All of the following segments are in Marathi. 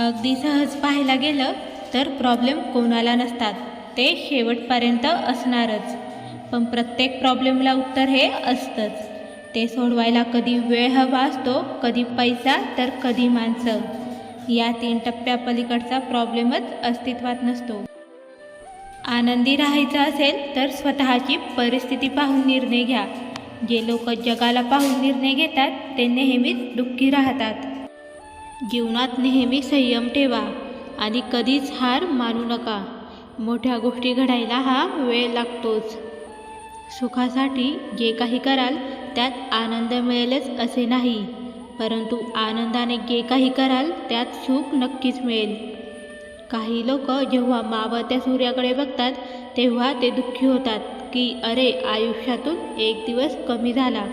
अगदी सहज पाहायला गेलं तर प्रॉब्लेम कोणाला नसतात. ते शेवटपर्यंत असणारच. पण प्रत्येक प्रॉब्लेमला उत्तर हे असतंच. ते सोडवायला कधी वेळ हवा असतो कधी पैसा तर कधी माणसं. या तीन टप्प्यापलीकडचा प्रॉब्लेमच अस्तित्वात नसतो. आनंदी राहायचं असेल तर स्वतःची परिस्थिती पाहून निर्णय घ्या. जे लोक जगाला पाहून निर्णय घेतात ते नेहमीच दुःखी राहतात. जीवनात नेहमी संयम ठेवा आणि कधीच हार मानू नका. मोठ्या गोष्टी घडायला हा वेळ लागतोच. सुखासाठी जे काही कराल त्यात आनंद मिळेलच असे नाही परंतु आनंदाने जे काही कराल त्यात सुख नक्कीच मिळेल. काही लोक जेव्हा मावळत्या सूर्याकडे बघतात तेव्हा ते दुःखी होतात की अरे आयुष्यातून एक दिवस कमी झाला.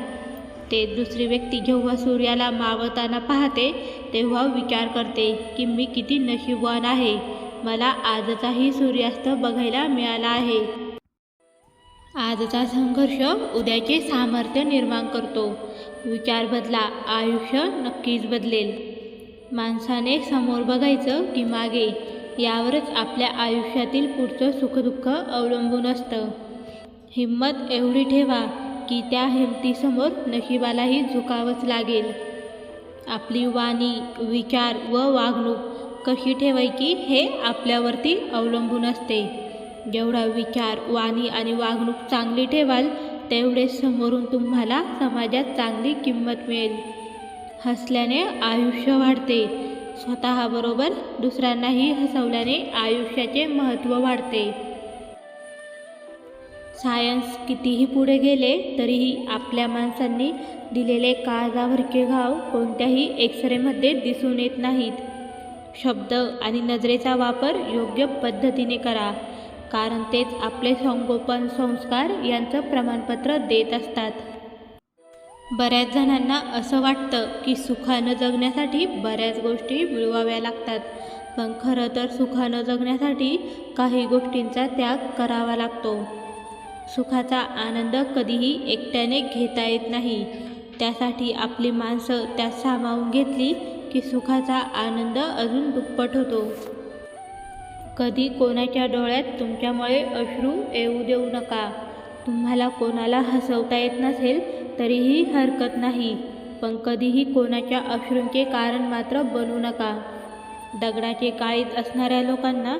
ते दुसरी व्यक्ती जेव्हा सूर्याला मावताना पाहते तेव्हा विचार करते की मी किती नशीबवान आहे. मला आजचाही सूर्यास्त बघायला मिळाला आहे. आजचा संघर्ष उद्याचे सामर्थ्य निर्माण करतो. विचार बदला आयुष्य नक्कीच बदलेल. माणसाने समोर बघायचं की मागे यावरच आपल्या आयुष्यातील पुढचं सुखदुःख अवलंबून असतं. हिंमत एवढी ठेवा की त्या हिमतीसमोर नशिबालाही झुकावंच लागेल. आपली वाणी विचार व वागणूक कशी ठेवायची हे आपल्यावरती अवलंबून असते. जेवढा विचार वाणी आणि वागणूक चांगली ठेवाल तेवढे समोरून तुम्हाला समाजात चांगली किंमत मिळेल. हसल्याने आयुष्य वाढते. स्वतःबरोबर दुसऱ्यांनाही हसवल्याने आयुष्याचे महत्त्व वाढते. सायन्स कितीही पुढे गेले तरीही आपल्या माणसांनी दिलेले काळजावरचे घाव कोणत्याही एक्सरेमध्ये दिसून येत नाहीत. शब्द आणि नजरेचा वापर योग्य पद्धतीने करा कारण तेच आपले संगोपन संस्कार यांचं प्रमाणपत्र देत असतात. बऱ्याच जणांना असं वाटतं की सुखानं जगण्यासाठी बऱ्याच गोष्टी मिळवाव्या लागतात पण खरं तर सुखानं जगण्यासाठी काही गोष्टींचा त्याग करावा लागतो. सुखाचा आनंद कधीही एकट्याने घेता येत नाही. त्यासाठी आपली माणसं त्यात सामावून घेतली की सुखाचा आनंद अजून दुप्पट होतो. कधी कोणाच्या डोळ्यात तुमच्यामुळे अश्रू येऊ देऊ नका. तुम्हाला कोणाला हसवता येत नसेल तरीही हरकत नाही. पण कधीही कोणाच्या अश्रूंचे कारण मात्र बनू नका. दगडाचे काळीज असणाऱ्या लोकांना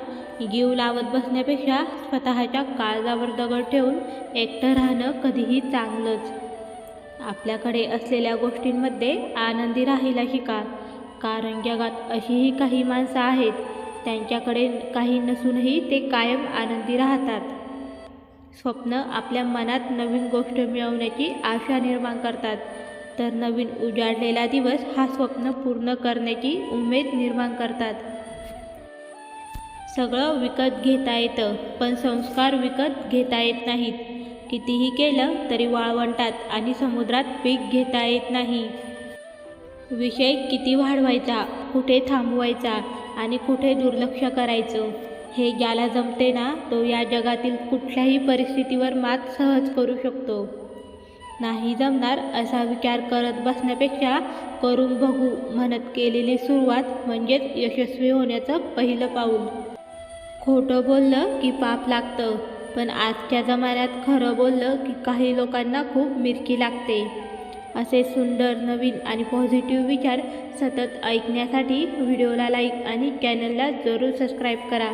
जीव लावत बसण्यापेक्षा स्वतःच्या काळजावर दगड ठेवून एकटं राहणं कधीही चांगलंच. आपल्याकडे असलेल्या गोष्टींमध्ये आनंदी राहायला शिका. कारण जगात अशीही काही माणसं आहेत त्यांच्याकडे काही नसूनही ते कायम आनंदी राहतात. स्वप्न आपल्या मनात नवीन गोष्ट मिळवण्याची आशा निर्माण करतात. तर नवीन उजाडलेला दिवस हा स्वप्न पूर्ण करण्याची उमेद निर्माण करतात. सगळं विकत घेता येतं पण संस्कार विकत घेता येत नाहीत. कितीही केलं तरी वाळवंटात आणि समुद्रात पीक घेता येत नाही. विषय किती वाढवायचा कुठे थांबवायचा आणि कुठे दुर्लक्ष करायचं हे ज्याला जमते ना तो या जगातील कुठल्याही परिस्थितीवर मात सहज करू शकतो. नाही जमणार असा विचार करत बसण्यापेक्षा करून बघू म्हणत केलेली सुरुवात म्हणजेच यशस्वी होण्याचं पहिलं पाऊल. खोटं बोललं की पाप लागतं पण आजच्या जमान्यात खरं बोललं की काही लोकांना खूप मिरकी लागते. असे सुंदर नवीन आणि पॉझिटिव्ह विचार सतत ऐकण्यासाठी व्हिडिओला लाईक आणि चॅनलला जरूर सबस्क्राईब करा.